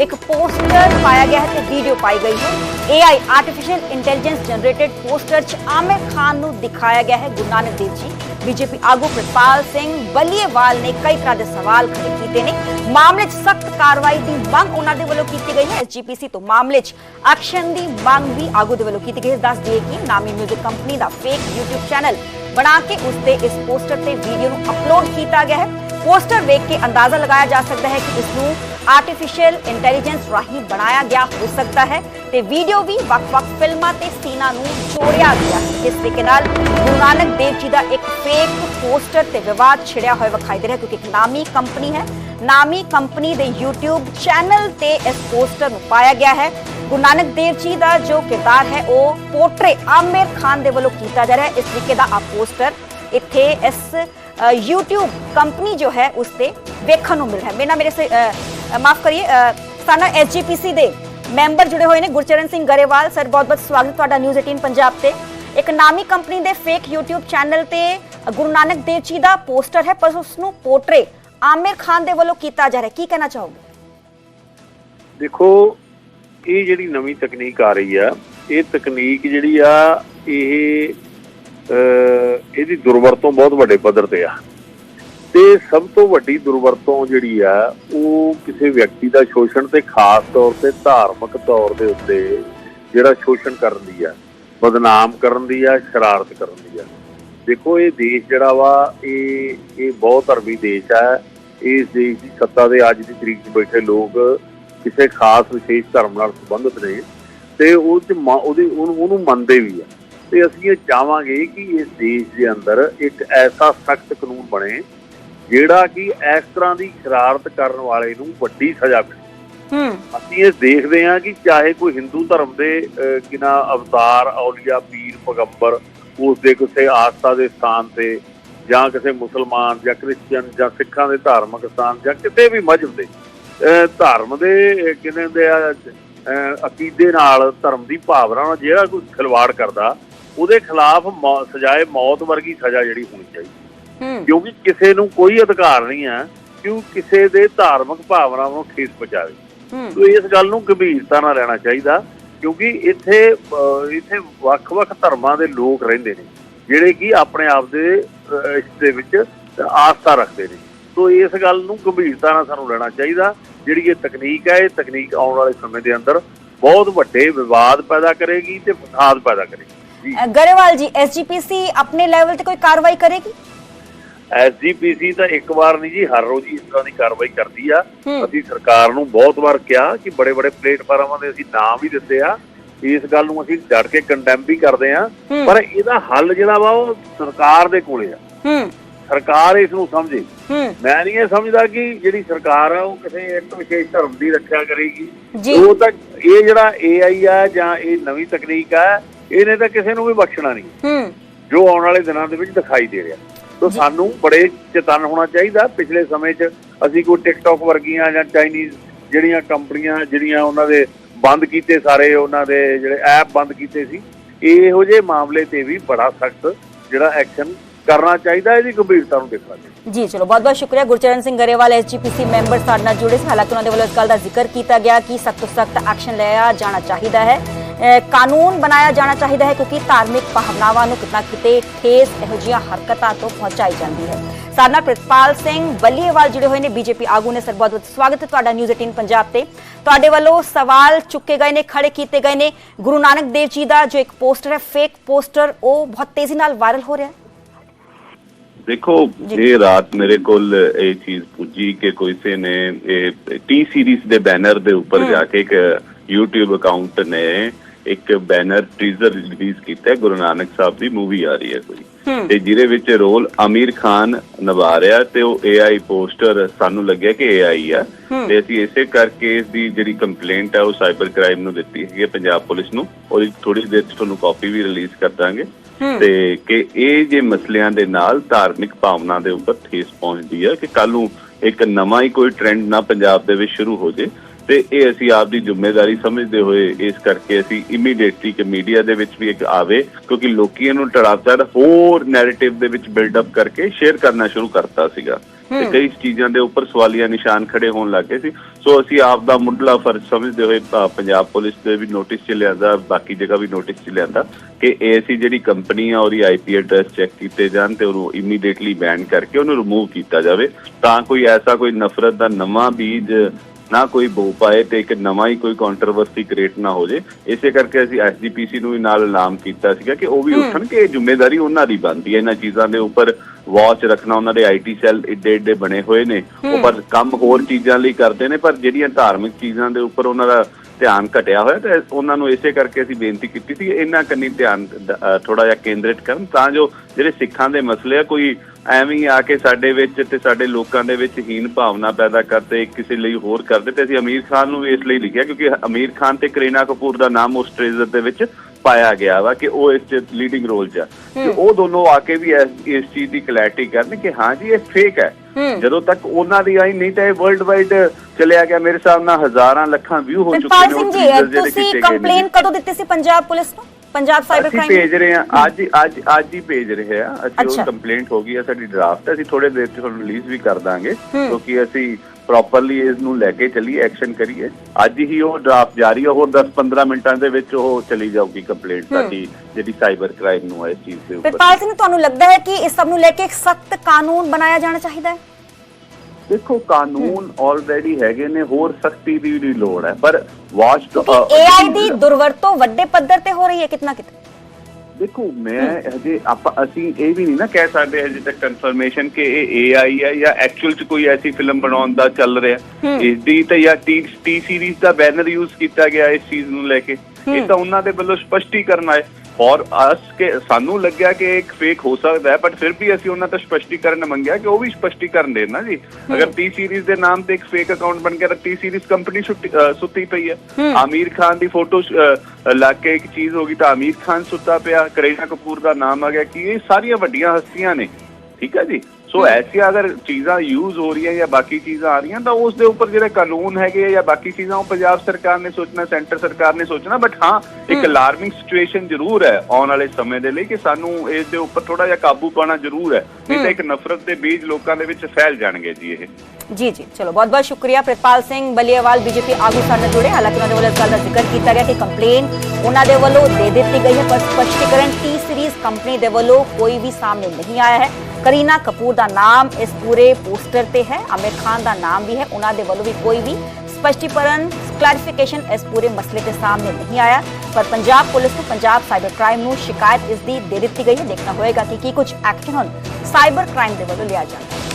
ਇੱਕ ਪੋਸਟਰ ਪਾਇਆ ਗਿਆ ਹੈ ਤੇ ਵੀਡੀਓ ਪਾਈ ਗਈ ਹੈ। AI artificial intelligence generated poster 'ਚ ਆਮਿਰ ਖਾਨ ਨੂੰ ਦਿਖਾਇਆ ਗਿਆ ਹੈ। ਗੁਰੂ ਨਾਨਕ ਦੇਵ ਜੀ ਬੀਜੇਪੀ ਆਗੂ ਪ੍ਰਿਤਪਾਲ ਸਿੰਘ ਬੱਲੀਏਵਾਲ ਨੇ ਕਈ ਤਰ੍ਹਾਂ ਦੇ ਸਵਾਲ ਖੜੇ ਕੀਤੇ ਨੇ। ਮਾਮਲੇ 'ਚ ਸਖਤ ਕਾਰਵਾਈ ਦੀ ਮੰਗ ਉਹਨਾਂ ਦੇ ਵੱਲੋਂ ਕੀਤੀ ਗਈ ਹੈ। ਐਸਜੀਪੀਸੀ ਤੋਂ ਮਾਮਲੇ 'ਚ ਐਕਸ਼ਨ ਦੀ ਮੰਗ ਵੀ ਆਗੂ ਦੇ ਵੱਲੋਂ ਕੀਤੀ ਗਈ ਹੈ। ਦੱਸ ਦਈਏ ਕਿ ਨਾਮੀ 뮤직 ਕੰਪਨੀ ਦਾ ਫੇਕ YouTube ਚੈਨਲ ਬਣਾ ਕੇ ਉਸ ਤੇ ਇਸ ਪੋਸਟਰ ਤੇ ਵੀਡੀਓ ਨੂੰ ਅਪਲੋਡ ਕੀਤਾ ਗਿਆ ਹੈ। ਪੋਸਟਰ ਵੇਖ ਕੇ ਅੰਦਾਜ਼ਾ ਲਗਾਇਆ ਜਾ ਸਕਦਾ ਹੈ ਕਿ ਇਸ ਨੂੰ ਆਰਟੀਫੀਸ਼ੀਅਲ ਇੰਟੈਲੀਜੈਂਸ ਰਾਹੀਂ ਬਣਾਇਆ ਗਿਆ ਹੋ ਸਕਦਾ ਹੈ ਤੇ ਵੀਡੀਓ ਵੀ ਵੱਖ-ਵੱਖ ਫਿਲਮਾਂ ਤੇ ਸੀਨਾਂ ਨੂੰ ਜੋੜਿਆ ਗਿਆ ਇਸ ਤਰੀਕੇ ਨਾਲ ਗੁਰੂ ਨਾਨਕ ਦੇਵ ਜੀ ਦਾ ਇੱਕ ਫੇਕ ਪੋਸਟਰ ਤੇ ਵਿਵਾਦ ਛਿੜਿਆ ਹੋਇਆ ਵਿਖਾਈ ਦੇ ਰਿਹਾ ਕਿਉਂਕਿ ਇੱਕ ਨਾਮੀ ਕੰਪਨੀ ਹੈ। ਨਾਮੀ ਕੰਪਨੀ ਦੇ YouTube ਚੈਨਲ ਤੇ ਇਸ ਪੋਸਟਰ ਨੂੰ ਪਾਇਆ ਗਿਆ ਹੈ। ਗੁਰੂ ਨਾਨਕ ਦੇਵ ਜੀ ਦਾ ਜੋ ਕਿਰਦਾਰ ਹੈ, ਉਹ ਪੋਟਰੇ ਆਮਿਰ ਖਾਨ ਦੇ ਵੱਲੋਂ ਕੀਤਾ ਜਾ ਰਿਹਾ ਹੈ। ਇਸ ਤਰੀਕੇ ਦਾ ਆ ਪੋਸਟਰ ਇੱਥੇ ਇਸ YouTube ਕੰਪਨੀ ਜੋ ਹੈ ਉਸ ਤੇ ਵੇਖਣ ਨੂੰ ਮਿਲ ਰਿਹਾ ਹੈ ਮੇਰੇ ਸੇ ਮਾਫ ਕਰੀਏ ਅ, ਐਸਜੀਪੀਸੀ ਦੇ ਮੈਂਬਰ ਜੁੜੇ ਹੋਏ ਨੇ ਗੁਰਚਰਨ ਸਿੰਘ ਗਰੇਵਾਲ ਸਰ ਬਹੁਤ ਬਹੁਤ ਸਵਾਗਤ ਤੁਹਾਡਾ ਨਿਊਜ਼ 18 ਪੰਜਾਬ ਤੇ ਇੱਕ ਨਾਮੀ ਕੰਪਨੀ ਦੇ ਫੇਕ YouTube ਚੈਨਲ ਤੇ ਗੁਰੂ ਨਾਨਕ ਦੇਵ ਜੀ ਦਾ ਪੋਸਟਰ ਹੈ ਪਰ ਉਸ ਨੂੰ ਪੋਰਟਰੇ ਆਮਿਰ ਖਾਨ ਦੇ ਵੱਲੋਂ ਕੀਤਾ ਜਾ ਰਿਹਾ ਕੀ ਕਹਿਣਾ ਚਾਹੋਗੇ ਦੇਖੋ ਇਹ ਜਿਹੜੀ ਨਵੀਂ ਤਕਨੀਕ ਆ ਰਹੀ ਆ ਇਹ ਤਕਨੀਕ ਜਿਹੜੀ ਆ ਇਹ ਇਹਦੀ ਦੁਰਵਰਤੋਂ ਬਹੁਤ ਵੱਡੇ ਪੱਧਰ ਤੇ ਆ। ਤੇ ਸਭ ਤੋਂ ਵੱਡੀ ਦੁਰਵਰਤੋਂ ਜਿਹੜੀ ਆ, ਉਹ ਕਿਸੇ ਵਿਅਕਤੀ ਦਾ ਸ਼ੋਸ਼ਣ ਤੇ ਖਾਸ ਤੌਰ ਤੇ ਧਾਰਮਿਕ ਤੌਰ ਦੇ ਉੱਤੇ ਜਿਹੜਾ ਸ਼ੋਸ਼ਣ ਕਰਨ ਦੀ ਆ, ਬਦਨਾਮ ਕਰਨ ਦੀ ਆ, ਸ਼ਰਾਰਤ ਕਰਨ ਦੀ ਆ। ਦੇਖੋ, ਇਹ ਦੇਸ਼ ਜਿਹੜਾ ਵਾ, ਇਹ ਇਹ ਬਹੁਤ ਧਰਮੀ ਦੇਸ਼ ਆ। ਇਸ ਦੇਸ਼ ਦੀ ਸੱਤਾ ਦੇ ਅੱਜ ਦੀ ਤਰੀਕ 'ਚ ਬੈਠੇ ਲੋਕ ਕਿਸੇ ਖਾਸ ਵਿਸ਼ੇਸ਼ ਧਰਮ ਨਾਲ ਸੰਬੰਧਿਤ ਨੇ ਤੇ ਉਹ ਚ ਮ- ਉਹਦੀ, ਉਹਨੂੰ ਉਹਨੂੰ ਮੰਨਦੇ ਵੀ ਆ। ਤੇ ਅਸੀਂ ਇਹ ਚਾਹਾਂਗੇ ਕਿ ਇਸ ਦੇਸ਼ ਦੇ ਅੰਦਰ ਇੱਕ ਐਸਾ ਸਖਤ ਕਾਨੂੰਨ ਬਣੇ ਜਿਹੜਾ ਕਿ ਇਸ ਤਰ੍ਹਾਂ ਦੀ ਸ਼ਰਾਰਤ ਕਰਨ ਵਾਲੇ ਨੂੰ ਵੱਡੀ ਸਜ਼ਾ ਮਿਲੇ। ਹੂੰ। ਅਸੀਂ ਇਹ ਦੇਖਦੇ ਹਾਂ ਕਿ ਚਾਹੇ ਕੋਈ ਹਿੰਦੂ ਧਰਮ ਦੇ ਕਿਨਾ ਅਵਤਾਰ ਔਲੀਆ ਪੀਰ ਪੈਗੰਬਰ ਉਸ ਦੇ ਕਿਸੇ ਆਸਥਾ ਦੇ ਸਥਾਨ ਤੇ ਜਾਂ ਕਿਸੇ ਮੁਸਲਮਾਨ ਜਾਂ ਕ੍ਰਿਸਚੀਅਨ ਜਾਂ ਸਿੱਖਾਂ ਦੇ ਧਾਰਮਿਕ ਸਥਾਨ ਜਾਂ ਕਿਸੇ ਵੀ ਮਜਹਬ ਦੇ ਧਰਮ ਦੇ ਕਿਹਨੇ ਦੇ ਅਕੀਦੇ ਨਾਲ ਧਰਮ ਦੀ ਭਾਵਨਾ ਨਾਲ ਜਿਹੜਾ ਕੋਈ ਖਿਲਵਾੜ ਕਰਦਾ ਉਹਦੇ ਖਿਲਾਫ ਸਜ਼ਾਏ ਮੌਤ ਵਰਗੀ ਸਜ਼ਾ ਜਿਹੜੀ ਹੋਣੀ ਚਾਹੀਦੀ। ਕਿਉਂਕਿ ਕਿਸੇ ਨੂੰ ਕੋਈ ਅਧਿਕਾਰ ਨਹੀਂ ਹੈ ਕਿ ਉਹ ਕਿਸੇ ਦੇ ਧਾਰਮਿਕ ਭਾਵਨਾਵਾਂ ਨੂੰ ਠੇਸ ਪਹੁੰਚਾਵੇ। ਤੋ ਇਸ ਗੱਲ ਨੂੰ ਗੰਭੀਰਤਾ ਨਾਲ ਲੈਣਾ ਚਾਹੀਦਾ ਕਿਉਂਕਿ ਇੱਥੇ ਇੱਥੇ ਵੱਖ-ਵੱਖ ਧਰਮਾਂ ਦੇ ਲੋਕ ਰਹਿੰਦੇ ਨੇ ਜਿਹੜੇ ਕਿ ਆਪਣੇ ਆਪ ਦੇ ਇਸ ਦੇ ਵਿੱਚ ਆਸਥਾ ਰੱਖਦੇ ਨੇ। ਤੋ ਇਸ ਗੱਲ ਨੂੰ ਗੰਭੀਰਤਾ ਨਾਲ ਸਾਨੂੰ ਲੈਣਾ ਚਾਹੀਦਾ ਜਿਹੜੀ ਇਹ ਤਕਨੀਕ ਹੈ ਇਹ ਤਕਨੀਕ ਆਉਣ ਵਾਲੇ ਸਮੇਂ ਦੇ ਅੰਦਰ ਬਹੁਤ ਵੱਡੇ ਵਿਵਾਦ ਪੈਦਾ ਕਰੇਗੀ ਤੇ ਫਸਾਦ ਪੈਦਾ ਕਰੇਗੀ। ਗਰੇਵਾਲ ਜੀ ਐਸਜੀਪੀਸੀ ਆਪਣੇ ਲੈਵਲ ਤੇ ਕੋਈ ਕਾਰਵਾਈ ਕਰੇਗੀ? ਐਸਜੀਪੀਸੀ ਤਾਂ ਇੱਕ ਵਾਰ ਨਹੀਂ ਜੀ ਹਰ ਰੋਜ਼ ਹੀ ਇਸ ਤਰ੍ਹਾਂ ਦੀ ਕਾਰਵਾਈ ਕਰਦੀ ਆ। ਅਸੀਂ ਸਰਕਾਰ ਨੂੰ ਬਹੁਤ ਵਾਰ ਕਿਹਾ ਕਿ ਬੜੇ ਬੜੇ ਪਲੇਟਫਾਰਮਾਂ ਦੇ ਅਸੀਂ ਨਾਮ ਵੀ ਦਿੱਤੇ ਆ। ਇਸ ਗੱਲ ਨੂੰ ਅਸੀਂ ਡਟ ਕੇ ਕੰਡੈਮ ਵੀ ਕਰਦੇ ਆ। ਪਰ ਇਹਦਾ ਹੱਲ ਜਿਹੜਾ ਵਾ ਉਹ ਸਰਕਾਰ ਦੇ ਕੋਲੇ ਆ। ਸਰਕਾਰ ਇਸ ਨੂੰ ਸਮਝੇ। ਮੈਂ ਨਹੀਂ ਇਹ ਸਮਝਦਾ ਕਿ ਜਿਹੜੀ ਸਰਕਾਰ ਆ ਉਹ ਕਿਸੇ ਇੱਕ ਵਿਸ਼ੇਸ਼ ਧਰਮ ਦੀ ਰੱਖਿਆ ਕਰੇਗੀ। ਉਹ ਤਾਂ ਇਹ ਜਿਹੜਾ ਏਆਈ ਆ ਜਾਂ ਇਹ ਨਵੀਂ ਤਕਨੀਕ ਆ ਇਹਨੇ ਤਾਂ ਕਿਸੇ ਨੂੰ ਵੀ ਬਖਸ਼ਣਾ ਨਹੀਂ। ਹੂੰ। ਜੋ ਆਉਣ ਵਾਲੇ ਦਿਨਾਂ ਦੇ ਵਿੱਚ ਦਿਖਾਈ ਦੇ ਰਿਹਾ। ਤੋ ਸਾਨੂੰ ਬੜੇ ਚੇਤਨ ਹੋਣਾ ਚਾਹੀਦਾ ਪਿਛਲੇ ਸਮੇਂ 'ਚ ਅਸੀਂ ਕੋਈ ਟਿਕਟੌਕ ਵਰਗੀਆਂ ਜਾਂ ਚਾਈਨੀਜ਼ ਜਿਹੜੀਆਂ ਕੰਪਨੀਆਂ ਜਿਹੜੀਆਂ ਉਹਨਾਂ ਦੇ ਬੰਦ ਕੀਤੇ ਸਾਰੇ ਉਹਨਾਂ ਦੇ ਜਿਹੜੇ ਐਪ ਬੰਦ ਕੀਤੇ ਸੀ ਇਹੋ ਜਿਹੇ ਮਾਮਲੇ ਤੇ ਵੀ ਬੜਾ ਸਖਤ ਜਿਹੜਾ ਐਕਸ਼ਨ ਕਰਨਾ ਚਾਹੀਦਾ ਇਹਦੀ ਗੰਭੀਰਤਾ ਨੂੰ ਦੇਖਣਾ ਚਾਹੀਦਾ। ਜੀ ਚਲੋ ਬਹੁਤ ਬਹੁਤ ਸ਼ੁਕਰੀਆ। ਗੁਰਚਰਨ ਸਿੰਘ ਗਰੇਵਾਲ ਐਸਜੀਪੀਸੀ ਮੈਂਬਰ ਸਾਡੇ ਨਾਲ ਜੁੜੇ ਹਾਲਾਂਕਿ ਉਹਨਾਂ ਦੇ ਵੱਲੋਂ ਇਸ ਗੱਲ ਦਾ ਜ਼ਿਕਰ ਕੀਤਾ ਗਿਆ ਕਿ ਸਖਤ ਸਖਤ ਐਕਸ਼ਨ ਲਿਆ ਜਾਣਾ ਚਾਹੀਦਾ ਹੈ। ਕਾਨੂੰਨ ਬਣਾਇਆ ਜਾਣਾ ਚਾਹੀਦਾ ਹੈ ਕਿਉਂਕਿ ਧਾਰਮਿਕ ਭਾਵਨਾਵਾਂ ਨੂੰ ਕਿਤਨਾ ਕਿਤੇ ਠੇਸ ਇਹੋ ਜਿਹੀਆਂ ਹਰਕਤਾਂ ਤੋਂ ਪਹੁੰਚਾਈ ਜਾਂਦੀ ਹੈ ਸਾਡੇ ਨਾਲ ਪ੍ਰਿਤਪਾਲ ਸਿੰਘ ਬੱਲੀਏਵਾਲ ਜੁੜੇ ਹੋਏ ਨੇ ਬੀਜੇਪੀ ਆਗੂ ਨੇ ਸਰ ਬਹੁਤ ਬਹੁਤ ਸਵਾਗਤ ਹੈ ਤੁਹਾਡਾ ਨਿਊਜ਼ 18 ਪੰਜਾਬ ਤੇ ਤੁਹਾਡੇ ਵੱਲੋਂ ਸਵਾਲ ਚੁੱਕੇ ਗਏ ਨੇ ਖੜੇ ਕੀਤੇ ਗਏ ਨੇ ਗੁਰੂ ਨਾਨਕ ਦੇਵ ਜੀ ਦਾ ਜੋ ਇੱਕ ਪੋਸਟਰ ਹੈ ਫੇਕ ਪੋਸਟਰ ਉਹ ਬਹੁਤ ਤੇਜ਼ੀ ਨਾਲ ਵਾਇਰਲ ਹੋ ਰਿਹਾ ਹੈ ਦੇਖੋ ਜੀ। ਇਹ ਰਾਤ ਮੇਰੇ ਕੋਲ ਇਹ ਚੀਜ਼ ਪੁੱਜੀ ਕਿ ਕਿਸੇ ਨੇ ਇਹ ਟੀ ਸੀਰੀਜ਼ ਦੇ ਬੈਨਰ ਦੇ ਉੱਪਰ ਜਾ ਕੇ ਇੱਕ YouTube ਅਕਾਊਂਟ ਨੇ ਇੱਕ ਬੈਨਰ ਟੀਜ਼ਰ ਰਿਲੀਜ਼ ਕੀਤਾ ਗੁਰੂ ਨਾਨਕ ਸਾਹਿਬ ਦੀ ਮੂਵੀ ਆ ਰਹੀ ਹੈ ਕੋਈ। ਤੇ ਜਿਹਦੇ ਵਿੱਚ ਰੋਲ ਆਮੀਰ ਖਾਨ ਨਿਭਾ ਰਿਹਾ ਤੇ ਉਹ AI ਪੋਸਟਰ ਸਾਨੂੰ ਲੱਗਿਆ ਕਿ AI ਆ। ਤੇ ਅਸੀਂ ਇਸੇ ਕਰਕੇ ਇਸ ਦੀ ਜਿਹੜੀ ਕੰਪਲੇਂਟ ਹੈ ਉਹ ਸਾਈਬਰ ਕ੍ਰਾਈਮ ਨੂੰ ਦਿੱਤੀ ਹੈਗੀ ਹੈ ਪੰਜਾਬ ਪੁਲਿਸ ਨੂੰ। ਉਹਦੀ ਥੋੜੀ ਦੇਰ 'ਚ ਤੁਹਾਨੂੰ ਕਾਪੀ ਵੀ ਰਿਲੀਜ਼ ਕਰ ਦਾਂਗੇ। ਤੇ ਕਿ ਇਹ ਜੇ ਮਸਲਿਆਂ ਦੇ ਨਾਲ ਧਾਰਮਿਕ ਭਾਵਨਾ ਦੇ ਉੱਪਰ ਠੇਸ ਪਹੁੰਚਦੀ ਹੈ ਕਿ ਕੱਲ ਨੂੰ ਇੱਕ ਨਵਾਂ ਹੀ ਕੋਈ ਟ੍ਰੈਂਡ ਨਾ ਪੰਜਾਬ ਦੇ ਵਿੱਚ ਸ਼ੁਰੂ ਹੋ ਜੇ ਤੇ ਇਹ ਅਸੀਂ ਆਪ ਦੀ ਜ਼ਿੰਮੇਵਾਰੀ ਸਮਝਦੇ ਹੋਏ ਇਸ ਕਰਕੇ ਅਸੀਂ ਇਮੀਡੀਏਟਲੀ ਕਿ ਮੀਡੀਆ ਦੇ ਵਿੱਚ ਵੀ ਇੱਕ ਆਵੇ ਕਿਉਂਕਿ ਲੋਕੀ ਇਹਨੂੰ ਟੜਾਤੜ ਹੋਰ ਨੈਰੇਟਿਵ ਦੇ ਵਿੱਚ ਬਿਲਡ ਅਪ ਕਰਕੇ ਸ਼ੇਅਰ ਕਰਨਾ ਸ਼ੁਰੂ ਕਰਤਾ ਸੀਗਾ। ਤੇ ਕਈ ਚੀਜ਼ਾਂ ਦੇ ਉੱਪਰ ਸਵਾਲੀਆ ਨਿਸ਼ਾਨ ਖੜੇ ਹੋਣ ਲੱਗੇ ਸੀ। ਸੋ ਅਸੀਂ ਆਪ ਦਾ ਮੁੱਢਲਾ ਫਰਜ਼ ਸਮਝਦੇ ਹੋਏ ਪੰਜਾਬ ਪੁਲਿਸ ਦੇ ਵੀ ਨੋਟਿਸ ਚ ਲਿਆਂਦਾ ਬਾਕੀ ਜਗ੍ਹਾ ਵੀ ਨੋਟਿਸ ਚ ਲਿਆਂਦਾ ਕਿ ਏਸੀ ਜਿਹੜੀ ਕੰਪਨੀ ਆ ਉਹਦੀ ਆਈਪੀ ਐਡਰੈਸ ਚੈੱਕ ਕੀਤੇ ਜਾਣ ਤੇ ਉਹਨੂੰ ਇਮੀਡੀਏਟਲੀ ਬੈਨ ਕਰਕੇ ਉਹਨੂੰ ਰਿਮੂਵ ਕੀਤਾ ਜਾਵੇ। ਤਾਂ ਕੋਈ ਐਸਾ ਕੋਈ ਨਫ਼ਰਤ ਦਾ ਨਵਾਂ ਬੀਜ ਨਾ ਕੋਈ ਬੋ ਪਾਏ ਤੇ ਇੱਕ ਨਵਾਂ ਹੀ ਕੋਈ ਕੰਟਰੋਵਰਸੀ ਕ੍ਰੀਏਟ ਨਾ ਹੋ ਜੇ। ਇਸੇ ਕਰਕੇ ਅਸੀਂ ਐਸਜੀਪੀਸੀ ਨੂੰ ਵੀ ਨਾਲ ਐਲਾਨ ਕੀਤਾ ਸੀਗਾ ਕਿ ਉਹ ਵੀ ਉੱਠਣ ਕਿ ਜ਼ਿੰਮੇਵਾਰੀ ਉਹਨਾਂ ਦੀ ਬਣਦੀ ਹੈ। ਇਹਨਾਂ ਚੀਜ਼ਾਂ ਦੇ ਉੱਪਰ ਵਾਚ ਰੱਖਣਾ ਉਹਨਾਂ ਦੇ ਆਈਟੀ ਸੈੱਲ ਏਡੇ ਏਡੇ ਬਣੇ ਹੋਏ ਨੇ। ਉਹ ਪਰ ਕੰਮ ਹੋਰ ਚੀਜ਼ਾਂ ਲਈ ਕਰਦੇ ਨੇ ਪਰ ਜਿਹੜੀਆਂ ਧਾਰਮਿਕ ਚੀਜ਼ਾਂ ਦੇ ਉੱਪਰ ਉਹਨਾਂ ਦਾ ਧਿਆਨ ਘਟਿਆ ਹੋਇਆ ਤੇ ਉਹਨਾਂ ਨੂੰ ਇਸੇ ਕਰਕੇ ਅਸੀਂ ਬੇਨਤੀ ਕੀਤੀ ਸੀ ਇਹਨਾਂ ਕੰਨੀ ਧਿਆਨ ਥੋੜਾ ਜਿਹਾ ਕੇਂਦਰਿਤ ਕਰਨ ਤਾਂ ਜੋ ਜਿਹੜੇ ਸਿੱਖਾਂ ਦੇ ਮਸਲੇ ਆ, ਕੋਈ ਐਵੇਂ ਹੀ ਆ ਕੇ ਸਾਡੇ ਵਿੱਚ ਤੇ ਸਾਡੇ ਲੋਕਾਂ ਦੇ ਵਿੱਚ ਹੀਨ ਭਾਵਨਾ ਪੈਦਾ ਕਰਦੇ, ਕਿਸੇ ਲਈ ਹੋਰ ਕਰਦੇ ਤੇ ਅਸੀਂ ਅਮੀਰ ਖਾਨ ਨੂੰ ਵੀ ਇਸ ਲਈ ਲਿਖਿਆ ਕਿਉਂਕਿ ਅਮੀਰ ਖਾਨ ਤੇ ਕਰੀਨਾ ਕਪੂਰ ਦਾ ਨਾਮ ਉਸ ਟ੍ਰੇਜ਼ਰ ਦੇ ਵਿੱਚ ਪਾਇਆ ਗਿਆ ਵਾ ਕਿ ਉਹ ਇਸ ਚ ਲੀਡਿੰਗ ਰੋਲ 'ਚ ਆ। ਤੇ ਉਹ ਦੋਨੋਂ ਆ ਕੇ ਵੀ ਇਸ ਚੀਜ਼ ਦੀ ਕਲੈਰਿਟੀ ਕਰਨ ਕਿ ਹਾਂ ਜੀ ਇਹ ਫੇਕ ਹੈ। ਜਦੋਂ ਤੱਕ ਉਹਨਾਂ ਦੀ ਆਈ ਨਹੀਂ ਤਾਂ ਇਹ ਵਰਲਡ ਵਾਈਡ ਚਲਿਆ ਗਿਆ। ਮੇਰੇ ਹਿਸਾਬ ਨਾਲ ਹਜ਼ਾਰਾਂ ਲੱਖਾਂ ਵਿਊ ਹੋ ਚੁੱਕੇ ਨੇ ਉਹ ਜਿਹੜੇ ਤੁਸੀਂ। ਕੰਪਲੇਨ ਕਦੋਂ ਦਿੱਤੀ ਸੀ ਪੰਜਾਬ ਪੁਲਿਸ ਨੂੰ? ਪੰਜਾਬ ਸਾਈਬਰ ਅਸੀਂ ਕ੍ਰਾਈਮ ਭੇਜ ਰਹੇ ਹਾਂ। ਅੱਜ ਅੱਜ ਅੱਜ ਹੀ ਭੇਜ ਰਹੇ ਹਾਂ। ਅਸੀਂ। ਉਹ ਕੰਪਲੇਂਟ ਹੋ ਗਈ ਹੈ ਸਾਡੀ ਡਰਾਫਟ ਅਸੀਂ ਥੋੜੇ ਦੇਰ ਚ ਤੁਹਾਨੂੰ ਰਿਲੀਜ਼ ਵੀ ਕਰ ਦਾਂਗੇ। ਕਿਉਂਕਿ ਅਸੀਂ ਪ੍ਰੋਪਰਲੀ ਇਸ ਨੂੰ ਲੈ ਕੇ ਚੱਲੀਏ ਐਕਸ਼ਨ ਕਰੀਏ। ਅੱਜ ਹੀ ਉਹ ਡਰਾਫਟ ਜਾਰੀ ਹੈ ਹੋਰ 10-15 ਮਿੰਟਾਂ ਦੇ ਵਿੱਚ ਉਹ ਚਲੀ ਜਾਊਗੀ ਕੰਪਲੇਂਟ ਸਾਡੀ ਜਿਹੜੀ ਸਾਈਬਰ ਕ੍ਰਾਈਮ ਨੂੰ ਇਸ ਚੀਜ਼ ਦੇ ਉੱਪਰ। ਪ੍ਰਿਤਪਾਲ ਸਿੰਘ ਤੁਹਾਨੂੰ ਲੱਗਦਾ ਹੈ ਕਿ ਇਸ ਸਭ ਨੂੰ ਲੈ ਕੇ ਇੱਕ ਸਖਤ ਕਾਨੂੰਨ ਬਣਾਇਆ ਜਾਣਾ ਚਾਹੀਦਾ ਹੈ? ਦੇਖੋ ਕਾਨੂੰਨ ਆਲਰੇਡੀ ਹੈਗੇ ਨੇ ਹੋਰ ਸਖਤੀ ਦੀ ਵੀ ਲੋੜ ਹੈ ਪਰ ਕਿ AI ਦੀ ਦੁਰਵਰਤੋਂ ਵੱਡੇ ਪੱਧਰ ਤੇ ਹੋ ਰਹੀ ਹੈ ਕਿਤਨਾ ਕਿਤੇ ਦੇਖੋ ਮੈਂ ਹਜੇ ਆਪਾਂ ਅਸੀਂ ਇਹ ਵੀ ਨਹੀਂ ਨਾ ਕਹਿ ਸਕਦੇ ਹਜੇ ਤੱਕ ਕਨਫਰਮੇਸ਼ਨ ਕਿ ਇਹ AI ਹੈ ਜਾਂ ਐਕਚੁਅਲ ਚ ਕੋਈ ਐਸੀ ਫਿਲਮ ਬਣਾਉਣ ਦਾ ਚੱਲ ਰਿਹਾ। ਇਸ ਦੀ ਤਾਂ ਜਾਂ ਟੀ ਟੀ ਸੀਰੀਜ਼ ਦਾ ਬੈਨਰ ਯੂਜ਼ ਕੀਤਾ ਗਿਆ ਇਸ ਚੀਜ਼ ਨੂੰ ਲੈ ਕੇ। ਇਹ ਤਾਂ ਉਹਨਾਂ ਦੇ ਵੱਲੋਂ ਸਪਸ਼ਟੀਕਰਨ ਆਏ। ਔਰ ਅਸ ਕਿ ਸਾਨੂੰ ਲੱਗਿਆ ਕਿ ਇੱਕ ਫੇਕ ਹੋ ਸਕਦਾ ਹੈ ਬਟ ਫਿਰ ਵੀ ਅਸੀਂ ਉਹਨਾਂ ਤੋਂ ਸਪਸ਼ਟੀਕਰਨ ਮੰਗਿਆ ਕਿ ਉਹ ਵੀ ਸਪਸ਼ਟੀਕਰਨ ਦੇਣ ਨਾ ਜੀ। ਅਗਰ ਟੀ ਸੀਰੀਜ਼ ਦੇ ਨਾਮ ਤੇ ਇੱਕ ਫੇਕ ਅਕਾਊਂਟ ਬਣ ਗਿਆ ਤਾਂ ਟੀ ਸੀਰੀਜ਼ ਕੰਪਨੀ ਸੁੱਤੀ ਪਈ ਹੈ। ਆਮੀਰ ਖਾਨ ਦੀ ਫੋਟੋ ਲਾ ਕੇ ਇੱਕ ਚੀਜ਼ ਹੋ ਗਈ ਤਾਂ ਆਮੀਰ ਖਾਨ ਸੁੱਤਾ ਪਿਆ ਕਰੀਨਾ ਕਪੂਰ ਦਾ ਨਾਮ ਆ ਗਿਆ ਕਿ ਇਹ ਸਾਰੀਆਂ ਵੱਡੀਆਂ ਹਸਤੀਆਂ ਨੇ। ਠੀਕ ਹੈ ਜੀ? ਸੋ ਐਸੀ ਅਗਰ ਚੀਜ਼ਾਂ ਯੂਜ਼ ਹੋ ਰਹੀਆਂ ਜਾਂ ਬਾਕੀ ਚੀਜ਼ਾਂ ਆ ਰਹੀਆਂ ਤਾਂ ਉਸ ਦੇ ਉੱਪਰ ਜਿਹੜੇ ਕਾਨੂੰਨ ਹੈਗੇ ਆ ਜਾਂ ਬਾਕੀ ਚੀਜ਼ਾਂ ਉਹ ਪੰਜਾਬ ਸਰਕਾਰ ਨੇ ਸੋਚਣਾ ਸੈਂਟਰ ਸਰਕਾਰ ਨੇ ਸੋਚਣਾ ਬਟ ਹਾਂ ਇੱਕ ਅਲਾਰਮਿੰਗ ਸਿਚੁਏਸ਼ਨ ਜ਼ਰੂਰ ਹੈ ਆਉਣ ਵਾਲੇ ਸਮੇਂ ਦੇ ਲਈ ਕਿ ਸਾਨੂੰ ਇਸ ਦੇ ਉੱਪਰ ਥੋੜਾ ਜਿਹਾ ਕਾਬੂ ਪਾਣਾ ਜ਼ਰੂਰ ਹੈ ਨਹੀਂ ਤਾਂ ਇੱਕ ਨਫ਼ਰਤ ਦੇ ਬੀਜ ਲੋਕਾਂ ਦੇ ਵਿੱਚ ਫੈਲ ਜਾਣਗੇ ਜੀ ਇਹ ਜੀ ਜੀ ਚਲੋ ਬਹੁਤ ਬਹੁਤ ਸ਼ੁਕਰੀਆ ਪ੍ਰਿਤਪਾਲ ਸਿੰਘ ਬਲੀਏਵਾਲ ਬੀਜੇਪੀ ਆਗੂ ਸਾਡੇ ਨਾਲ ਜੁੜੇ ਹਾਲਾਂਕਿ ਉਹਨਾਂ ਦੇ ਵੱਲੋਂ ਇਸ ਗੱਲ ਦਾ ਜ਼ਿਕਰ ਕੀਤਾ ਗਿਆ ਕਿ ਕੰਪਲੇਨ ਉਹਨਾਂ ਦੇ ਵੱਲੋਂ ਦੇ ਦਿੱਤੀ ਗਈ ਹੈ ਪਰ ਸਪਸ਼ਟੀਕਰਨ ਟੀ ਸੀਰੀਜ਼ ਕੰਪਨੀ ਦੇ ਵੱਲੋਂ ਕੋਈ ਵੀ ਸਾਹਮਣੇ ਨਹੀਂ ਆਇਆ ਹੈ ਕਰੀਨਾ ਕਪੂਰ ਦਾ ਨਾਮ ਇਸ ਪੂਰੇ ਪੋਸਟਰ ਤੇ ਹੈ, ਆਮਿਰ ਖਾਨ ਦਾ ਨਾਮ ਵੀ ਹੈ, ਉਹਨਾਂ ਦੇ ਵੱਲੋਂ ਵੀ ਕੋਈ ਵੀ ਸਪਸ਼ਟੀਕਰਨ ਕਲੈਰੀਫਿਕੇਸ਼ਨ ਇਸ ਪੂਰੇ ਮਸਲੇ ਦੇ ਸਾਹਮਣੇ ਨਹੀਂ ਆਇਆ। ਪਰ ਪੰਜਾਬ ਪੁਲਿਸ ਨੂੰ ਪੰਜਾਬ ਸਾਈਬਰ ਕ੍ਰਾਈਮ ਨੂੰ ਸ਼ਿਕਾਇਤ ਇਸ ਦੀ ਦੇ ਦਿੱਤੀ ਗਈ ਹੈ। ਦੇਖਣਾ ਹੋਏਗਾ ਕਿ ਕੀ ਕੁਝ ਐਕਸ਼ਨ ਹੁਣ ਸਾਈਬਰ ਕ੍ਰਾਈਮ ਦੇ ਵੱਲੋਂ ਲਿਆ ਜਾਂਦਾ ਹੈ